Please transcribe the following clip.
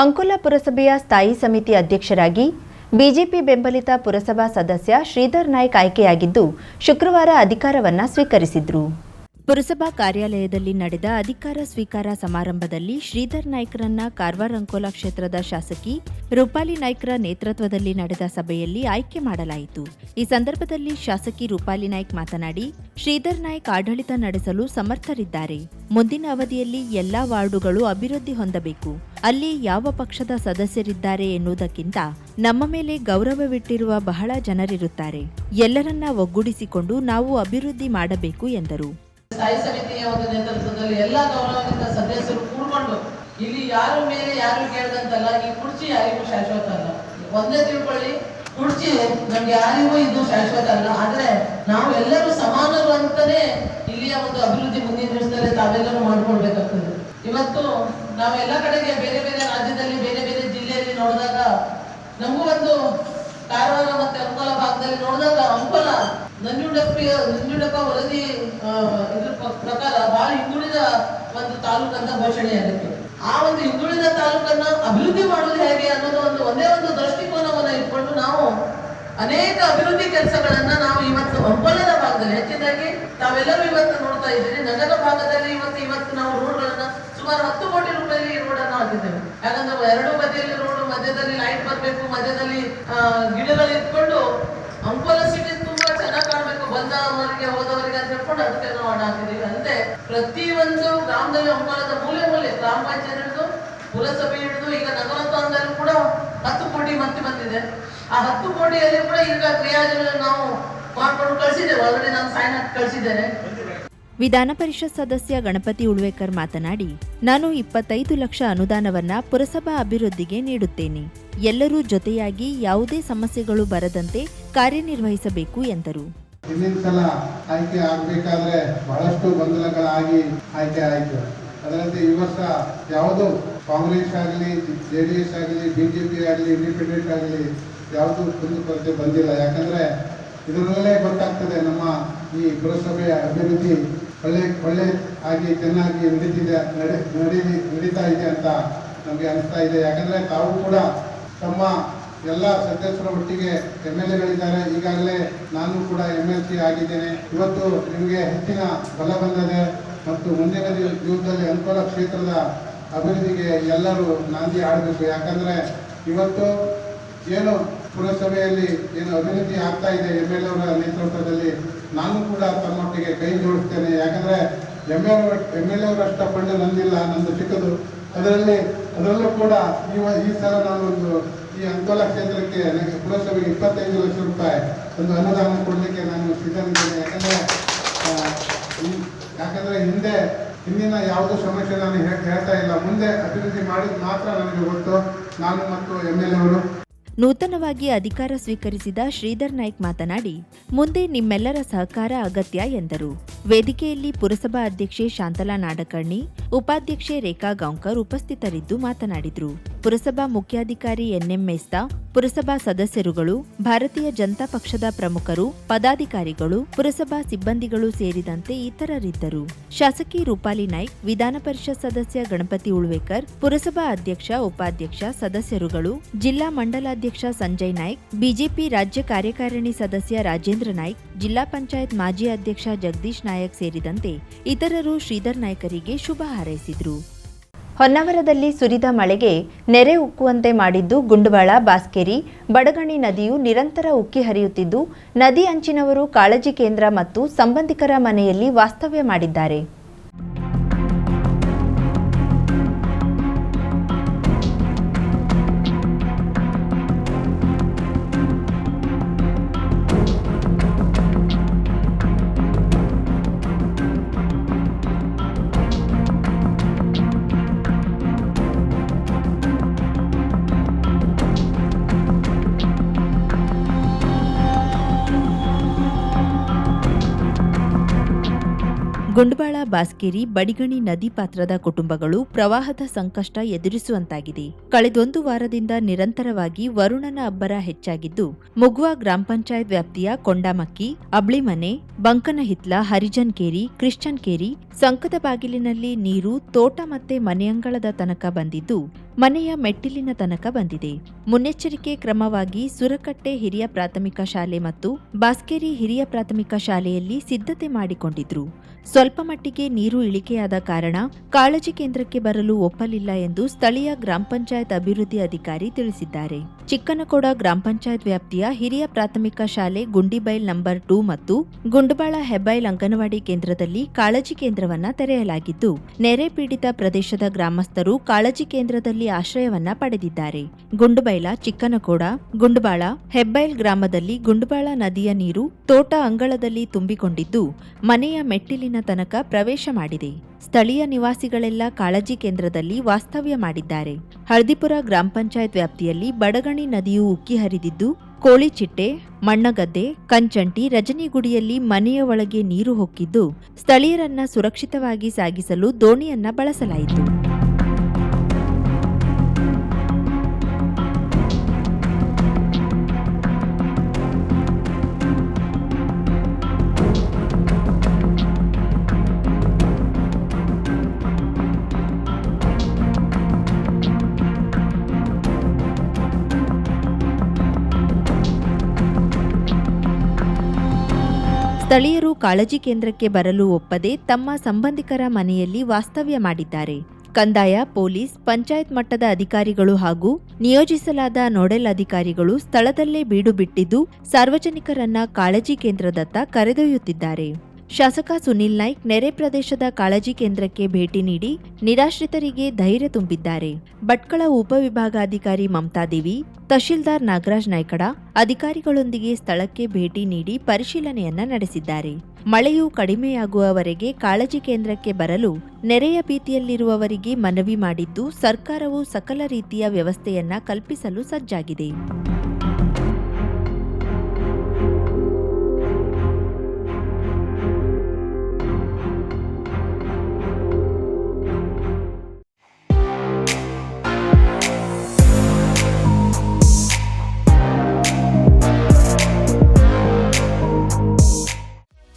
ಅಂಕೋಲ ಪುರಸಭೆಯ ಸ್ಥಾಯಿ ಸಮಿತಿ ಅಧ್ಯಕ್ಷರಾಗಿ ಬಿಜೆಪಿ ಬೆಂಬಲಿತ ಪುರಸಭಾ ಸದಸ್ಯ ಶ್ರೀಧರ್ ನಾಯ್ಕ್ ಆಯ್ಕೆಯಾಗಿದ್ದು ಶುಕ್ರವಾರ ಅಧಿಕಾರವನ್ನ ಸ್ವೀಕರಿಸಿದ್ರು. ಪುರಸಭಾ ಕಾರ್ಯಾಲಯದಲ್ಲಿ ನಡೆದ ಅಧಿಕಾರ ಸ್ವೀಕಾರ ಸಮಾರಂಭದಲ್ಲಿ ಶ್ರೀಧರ್ ನಾಯ್ಕರನ್ನ ಕಾರವಾರ ಅಂಕೋಲಾ ಕ್ಷೇತ್ರದ ಶಾಸಕಿ ರೂಪಾಲಿ ನಾಯ್ಕರ ನೇತೃತ್ವದಲ್ಲಿ ನಡೆದ ಸಭೆಯಲ್ಲಿ ಆಯ್ಕೆ ಮಾಡಲಾಯಿತು. ಈ ಸಂದರ್ಭದಲ್ಲಿ ಶಾಸಕಿ ರೂಪಾಲಿ ನಾಯ್ಕ್ ಮಾತನಾಡಿ, ಶ್ರೀಧರ್ ನಾಯ್ಕ್ ಆಡಳಿತ ನಡೆಸಲು ಸಮರ್ಥರಿದ್ದಾರೆ. ಮುಂದಿನ ಅವಧಿಯಲ್ಲಿ ಎಲ್ಲಾ ವಾರ್ಡುಗಳು ಅಭಿವೃದ್ಧಿ ಹೊಂದಬೇಕು. ಅಲ್ಲಿ ಯಾವ ಪಕ್ಷದ ಸದಸ್ಯರಿದ್ದಾರೆ ಎನ್ನುವುದಕ್ಕಿಂತ ನಮ್ಮ ಮೇಲೆ ಗೌರವವಿಟ್ಟಿರುವ ಬಹಳ ಜನರಿರುತ್ತಾರೆ. ಎಲ್ಲರನ್ನ ಒಗ್ಗೂಡಿಸಿಕೊಂಡು ನಾವು ಅಭಿವೃದ್ಧಿ ಮಾಡಬೇಕು ಎಂದರು. ಸ್ಥಾಯಿ ಸಮಿತಿಯ ಒಂದು ನೇತೃತ್ವದಲ್ಲಿ ಎಲ್ಲ ಗೌರವಾನ್ವಿತ ಸದಸ್ಯರು ಕೂಡ್ಕೊಂಡು, ಇಲ್ಲಿ ಯಾರ ಮೇಲೆ ಯಾರು ಕೇಳದಂತಲ್ಲ, ಈ ಕುರ್ಚಿ ಯಾರಿಗೂ ಶಾಶ್ವತ ಅಲ್ಲ. ಒಂದೇ ತಿಳ್ಕೊಳ್ಳಿ, ಕುರ್ಚಿ ನಮ್ಗೆ ಯಾರಿಗೂ ಇದು ಶಾಶ್ವತ ಅಲ್ಲ. ಆದ್ರೆ ನಾವು ಎಲ್ಲರೂ ಸಮಾನರು ಅಂತಾನೆ ಇಲ್ಲಿಯ ಒಂದು ಅಭಿವೃದ್ಧಿ ಮುಂದಿನ ದಿವಸದಲ್ಲಿ ತಾವೆಲ್ಲರೂ ಮಾಡ್ಕೊಳ್ಬೇಕಾಗ್ತದೆ. ಇವತ್ತು ನಾವೆಲ್ಲ ಕಡೆಗೆ ಬೇರೆ ಬೇರೆ ರಾಜ್ಯದಲ್ಲಿ, ಬೇರೆ ಬೇರೆ ಜಿಲ್ಲೆಯಲ್ಲಿ ನೋಡಿದಾಗ, ನಮಗೂ ಒಂದು ಕಾರವಾರ ಮತ್ತೆ ಅಂಕೋಲ ಭಾಗದಲ್ಲಿ ನೋಡಿದಾಗ ಅಂಕೋಲ ನಂಜುಂಡಪ್ಪಿ ನಂಜುಂಡಪ್ಪ ವರದಿ ಇದ್ರ ಪ್ರಕಾರ ಬಹಳ ಹಿಂದುಳಿದ ಒಂದು ತಾಲೂಕಂತ ಘೋಷಣೆಯಾಗುತ್ತೆ. ಆ ಒಂದು ಹಿಂದುಳಿದ ತಾಲೂಕನ್ನ ಅಭಿವೃದ್ಧಿ ಮಾಡುವುದು ಹೇಗೆ ಅನ್ನೋದು ಒಂದು, ಒಂದೇ ಒಂದು ದೃಷ್ಟಿಕೋನವನ್ನ ಇಟ್ಕೊಂಡು ನಾವು ಅನೇಕ ಅಭಿವೃದ್ಧಿ ಕೆಲಸಗಳನ್ನ ನಾವು ಇವತ್ತು ಅಂಕೋಲದ ಭಾಗದಲ್ಲಿ, ಹೆಚ್ಚಿನದಾಗಿ ತಾವೆಲ್ಲರೂ ಇವತ್ತು ನೋಡ್ತಾ ಇದ್ದೀರಿ. ನಗರ ಭಾಗದಲ್ಲಿ ಇವತ್ತು ಇವತ್ತು ನಾವು ರೋಡ್ಗಳನ್ನ ಸುಮಾರು ಹತ್ತು ಕೋಟಿ ರೂಪಾಯಿ ರೋಡ್ ಅನ್ನು ಹಾಕಿದ್ದೇವೆ. ಯಾಕಂದ್ರೆ ಎರಡು ಬದಿಯಲ್ಲಿ ರೋಡ್, ಮಧ್ಯದಲ್ಲಿ ಲೈಟ್ ಬರಬೇಕು, ಮಧ್ಯದಲ್ಲಿ ಗಿಡಗಳು ಇಟ್ಕೊಂಡು ಅಂಕೋಲ ಸಿಟಿ ಚೆನ್ನಾಗಿ ಹೋದವರಿಗೆ ಅಂತ ಹೇಳ್ಕೊಂಡು ಅದಕ್ಕೆ ನಾವು ಅಂದ್ರೆ ಪ್ರತಿಯೊಂದು ಗ್ರಾಮದಲ್ಲಿ ಅಂಕೋಲದ ಮೂಲೆ ಮೂಲೆ ಗ್ರಾಮ ಪಂಚಾಯತ್ ಹಿಡಿದು ಪುರಸಭೆ ಹಿಡಿದು ಈಗ ನಗರೋತ್ಥಾನದಲ್ಲಿ ಕೂಡ ಹತ್ತು ಕೋಟಿ ಮತ್ತೆ ಬಂದಿದೆ. ಆ ಹತ್ತು ಕೋಟಿಯಲ್ಲಿ ಕೂಡ ಈಗ ಕ್ರಿಯಾಜನ ನಾವು ಮಾಡ್ಕೊಂಡು ಕಳಿಸಿದ್ದೇವೆ. ಆಲ್ರೆಡಿ ನಾನು ಸೈನ್ ಹಾಕಿ ಕಳಿಸಿದ್ದೇನೆ. ವಿಧಾನ ಪರಿಷತ್ ಸದಸ್ಯ ಗಣಪತಿ ಉಳ್ವೇಕರ್ ಮಾತನಾಡಿ, ನಾನು ಇಪ್ಪತ್ತೈದು ಲಕ್ಷ ಅನುದಾನವನ್ನ ಪುರಸಭಾ ಅಭಿವೃದ್ಧಿಗೆ ನೀಡುತ್ತೇನೆ. ಎಲ್ಲರೂ ಜೊತೆಯಾಗಿ ಯಾವುದೇ ಸಮಸ್ಯೆಗಳು ಬರದಂತೆ ಕಾರ್ಯನಿರ್ವಹಿಸಬೇಕು ಎಂದರು. ಹಿಂದಿನ ಸಲ ಆಯ್ಕೆ ಆಗಬೇಕಾದ್ರೆ ಬಹಳಷ್ಟು ಗೊಂದಲಗಳಾಗಿ ಆಯ್ಕೆ ಆಯಿತು. ಅದರಂತೆ ಈ ವರ್ಷ ಯಾವುದು ಕಾಂಗ್ರೆಸ್ ಆಗಲಿ, ಜೆ ಡಿ ಎಸ್ ಆಗಲಿ, ಬಿ ಜೆ ಪಿ ಆಗಲಿ, ಇಂಡಿಪೆಂಡೆಂಟ್ ಆಗಲಿ ಯಾವುದು ಕುಂದುಕೊರತೆ ಬಂದಿಲ್ಲ. ಯಾಕಂದರೆ ಇದರಲ್ಲೇ ಗೊತ್ತಾಗ್ತದೆ ನಮ್ಮ ಈ ಪುರಸಭೆಯ ಅಭಿವೃದ್ಧಿ ಒಳ್ಳೆ ಒಳ್ಳೆ ಆಗಿ ಚೆನ್ನಾಗಿ ನಡೀತಿದೆ, ನಡೆ ನಡೀ ನಡೀತಾ ಇದೆ ಅಂತ ನಮಗೆ ಅನಿಸ್ತಾ ಇದೆ. ಯಾಕಂದರೆ ತಾವು ಕೂಡ ತಮ್ಮ ಎಲ್ಲ ಸದಸ್ಯರ ಒಟ್ಟಿಗೆ ಎಂ ಎಲ್ ಎಗಳಿದ್ದಾರೆ. ಈಗಾಗಲೇ ನಾನು ಕೂಡ ಎಂ ಎಲ್ ಸಿ ಆಗಿದ್ದೇನೆ. ಇವತ್ತು ನಿಮಗೆ ಹೆಚ್ಚಿನ ಬಲ ಬಂದಿದೆ ಮತ್ತು ಮುಂದಿನ ಯುದ್ಧದಲ್ಲಿ ಅನುಕೂಲ ಕ್ಷೇತ್ರದ ಅಭಿವೃದ್ಧಿಗೆ ಎಲ್ಲರೂ ನಾಂದಿ ಆಡಬೇಕು ಯಾಕಂದರೆ ಇವತ್ತು ಏನು ಪುರಸಭೆಯಲ್ಲಿ ಏನು ಅಭಿವೃದ್ಧಿ ಆಗ್ತಾ ಇದೆ ಎಂ ಎಲ್ ಅವರ ನೇತೃತ್ವದಲ್ಲಿ, ನಾನು ಕೂಡ ತಮ್ಮೊಟ್ಟಿಗೆ ಕೈ ಜೋಡಿಸ್ತೇನೆ. ಯಾಕಂದರೆ ಎಂ ಎಲ್ ಎಂ ಎಲ್ ಅವರಷ್ಟ ಫಂಡ್ ನಂದಿಲ್ಲ, ನಂದು ಚಿಕ್ಕದು. ಅದರಲ್ಲಿ, ಅದರಲ್ಲೂ ಕೂಡ ಈ ಸಲ ನಾನೊಂದು ಈ ಅಂಕೋಲ ಕ್ಷೇತ್ರಕ್ಕೆ ನನಗೆ ಪುರಸಭೆಗೆ ಇಪ್ಪತ್ತೈದು ಲಕ್ಷ ರೂಪಾಯಿ ಒಂದು ಅನುದಾನ ಕೊಡಲಿಕ್ಕೆ ನಾನು ಸಿದ್ಧನಿದ್ದೇನೆ. ಯಾಕಂದರೆ ಯಾಕಂದರೆ ಹಿಂದೆ, ಹಿಂದಿನ ಯಾವುದೋ ಸಮಸ್ಯೆ ನಾನು ಹೇಳ್ತಾ ಇಲ್ಲ. ಮುಂದೆ ಅಭಿವೃದ್ಧಿ ಮಾಡಿದ ಮಾತ್ರ ನನಗೆ ಗೊತ್ತು. ನಾನು ಮತ್ತು ಎಂ ಎಲ್ ಅವರು ನೂತನವಾಗಿ ಅಧಿಕಾರ ಸ್ವೀಕರಿಸಿದ ಶ್ರೀಧರ್ ನಾಯ್ಕ್ ಮಾತನಾಡಿ, ಮುಂದೆ ನಿಮ್ಮೆಲ್ಲರ ಸಹಕಾರ ಅಗತ್ಯ ಎಂದರು. ವೇದಿಕೆಯಲ್ಲಿ ಪುರಸಭಾ ಅಧ್ಯಕ್ಷೆ ಶಾಂತಲಾ ನಾಡಕರ್ಣಿ, ಉಪಾಧ್ಯಕ್ಷೆ ರೇಖಾ ಗಾಂವ್ಕರ್ ಉಪಸ್ಥಿತರಿದ್ದು ಮಾತನಾಡಿದರು. ಪುರಸಭಾ ಮುಖ್ಯಾಧಿಕಾರಿ ಎನ್ಎಂ ಮೇಸ್ತಾ ಪುರಸಭಾ ಸದಸ್ಯರುಗಳು, ಭಾರತೀಯ ಜನತಾ ಪಕ್ಷದ ಪ್ರಮುಖರು, ಪದಾಧಿಕಾರಿಗಳು, ಪುರಸಭಾ ಸಿಬ್ಬಂದಿಗಳು ಸೇರಿದಂತೆ ಇತರರಿದ್ದರು. ಶಾಸಕಿ ರೂಪಾಲಿ ನಾಯ್ಕ್, ವಿಧಾನ ಪರಿಷತ್ ಸದಸ್ಯ ಗಣಪತಿ ಉಳ್ವೇಕರ್, ಪುರಸಭಾ ಅಧ್ಯಕ್ಷ, ಉಪಾಧ್ಯಕ್ಷ ಸದಸ್ಯರುಗಳು, ಜಿಲ್ಲಾ ಮಂಡಲಾಧ್ಯಕ್ಷ ಸಂಜಯ್ ನಾಯ್ಕ್, ಬಿಜೆಪಿ ರಾಜ್ಯ ಕಾರ್ಯಕಾರಿಣಿ ಸದಸ್ಯ ರಾಜೇಂದ್ರ ನಾಯ್ಕ್, ಜಿಲ್ಲಾ ಪಂಚಾಯತ್ ಮಾಜಿ ಅಧ್ಯಕ್ಷ ಜಗದೀಶ್ ನಾಯಕ್ ಸೇರಿದಂತೆ ಇತರರು ಶ್ರೀಧರ್ ನಾಯ್ಕರಿಗೆ ಶುಭ ಹಾರೈಸಿದರು. ಹೊನ್ನಾವರದಲ್ಲಿ ಸುರಿದ ಮಳೆಗೆ ನೆರೆ ಉಕ್ಕುವಂತೆ ಮಾಡಿದ್ದು ಗುಂಡವಾಳ, ಬಾಸ್ಕೇರಿ, ಬಡಗಣಿ ನದಿಯು ನಿರಂತರ ಉಕ್ಕಿ ಹರಿಯುತ್ತಿದ್ದು, ನದಿ ಅಂಚಿನವರು ಕಾಳಜಿ ಕೇಂದ್ರ ಮತ್ತು ಸಂಬಂಧಿಕರ ಮನೆಯಲ್ಲಿ ವಾಸ್ತವ್ಯ ಮಾಡಿದ್ದಾರೆ. ಗುಂಡ್ಬಾಳ ಬಾಸ್ಕೇರಿ ಬಡಿಗಣಿ ನದಿ ಪಾತ್ರದ ಕುಟುಂಬಗಳು ಪ್ರವಾಹದ ಸಂಕಷ್ಟ ಎದುರಿಸುವಂತಾಗಿದೆ. ಕಳೆದೊಂದು ವಾರದಿಂದ ನಿರಂತರವಾಗಿ ವರುಣನ ಅಬ್ಬರ ಹೆಚ್ಚಾಗಿದ್ದು, ಮುಗ್ವಾ ಗ್ರಾಮ ಪಂಚಾಯತ್ ವ್ಯಾಪ್ತಿಯ ಕೊಂಡಾಮಕ್ಕಿ, ಅಬ್ಳಿಮನೆ, ಬಂಕನಹಿತ್ಲ ಹರಿಜನ್ ಕೇರಿ ಕ್ರಿಶ್ಚನ್ ಕೇರಿ ಸಂಕದ ಬಾಗಿಲಿನಲ್ಲಿ ನೀರು, ತೋಟ ಮತ್ತೆ ಮನೆಯಂಗಳದ ತನಕ ಬಂದಿದ್ದು, ಮನೆಯ ಮೆಟ್ಟಿಲಿನ ತನಕ ಬಂದಿದೆ. ಮುನ್ನೆಚ್ಚರಿಕೆ ಕ್ರಮವಾಗಿ ಸುರಕಟ್ಟೆ ಹಿರಿಯ ಪ್ರಾಥಮಿಕ ಶಾಲೆ ಮತ್ತು ಬಾಸ್ಕೇರಿ ಹಿರಿಯ ಪ್ರಾಥಮಿಕ ಶಾಲೆಯಲ್ಲಿ ಸಿದ್ಧತೆ ಮಾಡಿಕೊಂಡಿದ್ರು. ಸ್ವಲ್ಪ ಮಟ್ಟಿಗೆ ನೀರು ಇಳಿಕೆಯಾದ ಕಾರಣ ಕಾಳಜಿ ಕೇಂದ್ರಕ್ಕೆ ಬರಲು ಒಪ್ಪಲಿಲ್ಲ ಎಂದು ಸ್ಥಳೀಯ ಗ್ರಾಮ ಪಂಚಾಯತ್ ಅಭಿವೃದ್ಧಿ ಅಧಿಕಾರಿ ತಿಳಿಸಿದ್ದಾರೆ. ಚಿಕ್ಕನಕೋಡ ಗ್ರಾಮ ಪಂಚಾಯತ್ ವ್ಯಾಪ್ತಿಯ ಹಿರಿಯ ಪ್ರಾಥಮಿಕ ಶಾಲೆ ಗುಂಡಿಬೈಲ್ ನಂಬರ್ ಟೂ ಮತ್ತು ಗುಂಡಬಾಳ ಹೆಬ್ಬೈಲ್ ಅಂಗನವಾಡಿ ಕೇಂದ್ರದಲ್ಲಿ ಕಾಳಜಿ ಕೇಂದ್ರವನ್ನ ತೆರೆಯಲಾಗಿದ್ದು, ನೆರೆ ಪೀಡಿತ ಪ್ರದೇಶದ ಗ್ರಾಮಸ್ಥರು ಕಾಳಜಿ ಕೇಂದ್ರದಲ್ಲಿ ಆಶ್ರಯವನ್ನ ಪಡೆದಿದ್ದಾರೆ. ಗುಂಡಬೈಲ, ಚಿಕ್ಕನಕೋಡ, ಗುಂಡಬಾಳ ಹೆಬ್ಬೈಲ್ ಗ್ರಾಮದಲ್ಲಿ ಗುಂಡಬಾಳ ನದಿಯ ನೀರು ತೋಟ ಅಂಗಳದಲ್ಲಿ ತುಂಬಿಕೊಂಡಿದ್ದು, ಮನೆಯ ಮೆಟ್ಟಿಲಿನ ತನಕ ಪ್ರವೇಶ ಮಾಡಿದೆ. ಸ್ಥಳೀಯ ನಿವಾಸಿಗಳೆಲ್ಲ ಕಾಳಜಿ ಕೇಂದ್ರದಲ್ಲಿ ವಾಸ್ತವ್ಯ ಮಾಡಿದ್ದಾರೆ. ಹಳದಿಪುರ ಗ್ರಾಮ ಪಂಚಾಯತ್ ವ್ಯಾಪ್ತಿಯಲ್ಲಿ ಬಡಗಣಿ ನದಿಯು ಉಕ್ಕಿ ಹರಿದಿದ್ದು, ಕೋಳಿಚಿಟ್ಟೆ, ಮಣ್ಣಗದ್ದೆ, ಕಂಚಂಟಿ, ರಜನಿಗುಡಿಯಲ್ಲಿ ಮನೆಯ ಒಳಗೆ ನೀರು ಹೊಕ್ಕಿದ್ದು, ಸ್ಥಳೀಯರನ್ನ ಸುರಕ್ಷಿತವಾಗಿ ಸಾಗಿಸಲು ದೋಣಿಯನ್ನ ಬಳಸಲಾಯಿತು. ಸ್ಥಳೀಯರು ಕಾಳಜಿ ಕೇಂದ್ರಕ್ಕೆ ಬರಲು ಒಪ್ಪದೆ ತಮ್ಮ ಸಂಬಂಧಿಕರ ಮನೆಯಲ್ಲಿ ವಾಸ್ತವ್ಯ ಮಾಡಿದ್ದಾರೆ. ಕಂದಾಯ, ಪೊಲೀಸ್, ಪಂಚಾಯತ್ ಮಟ್ಟದ ಅಧಿಕಾರಿಗಳು ಹಾಗೂ ನಿಯೋಜಿಸಲಾದ ನೋಡೆಲ್ ಅಧಿಕಾರಿಗಳು ಸ್ಥಳದಲ್ಲೇ ಬೀಡು ಬಿಟ್ಟಿದ್ದು ಸಾರ್ವಜನಿಕರನ್ನ ಕಾಳಜಿ ಕೇಂದ್ರದತ್ತ ಕರೆದೊಯ್ಯುತ್ತಿದ್ದಾರೆ. ಶಾಸಕ ಸುನಿಲ್ ನಾಯ್ಕ್ ನೆರೆ ಪ್ರದೇಶದ ಕಾಳಜಿ ಕೇಂದ್ರಕ್ಕೆ ಭೇಟಿ ನೀಡಿ ನಿರಾಶ್ರಿತರಿಗೆ ಧೈರ್ಯ ತುಂಬಿದ್ದಾರೆ. ಭಟ್ಕಳ ಉಪವಿಭಾಗಾಧಿಕಾರಿ ಮಮತಾದೇವಿ ತಹಶೀಲ್ದಾರ್ ನಾಗರಾಜ್ ನಾಯ್ಕಡ ಅಧಿಕಾರಿಗಳೊಂದಿಗೆ ಸ್ಥಳಕ್ಕೆ ಭೇಟಿ ನೀಡಿ ಪರಿಶೀಲನೆಯನ್ನ ನಡೆಸಿದ್ದಾರೆ. ಮಳೆಯು ಕಡಿಮೆಯಾಗುವವರೆಗೆ ಕಾಳಜಿ ಕೇಂದ್ರಕ್ಕೆ ಬರಲು ನೆರೆಯ ಭೀತಿಯಲ್ಲಿರುವವರಿಗೆ ಮನವಿ ಮಾಡಿದ್ದು ಸರ್ಕಾರವು ಸಕಲ ರೀತಿಯ ವ್ಯವಸ್ಥೆಯನ್ನ ಕಲ್ಪಿಸಲು ಸಜ್ಜಾಗಿದೆ.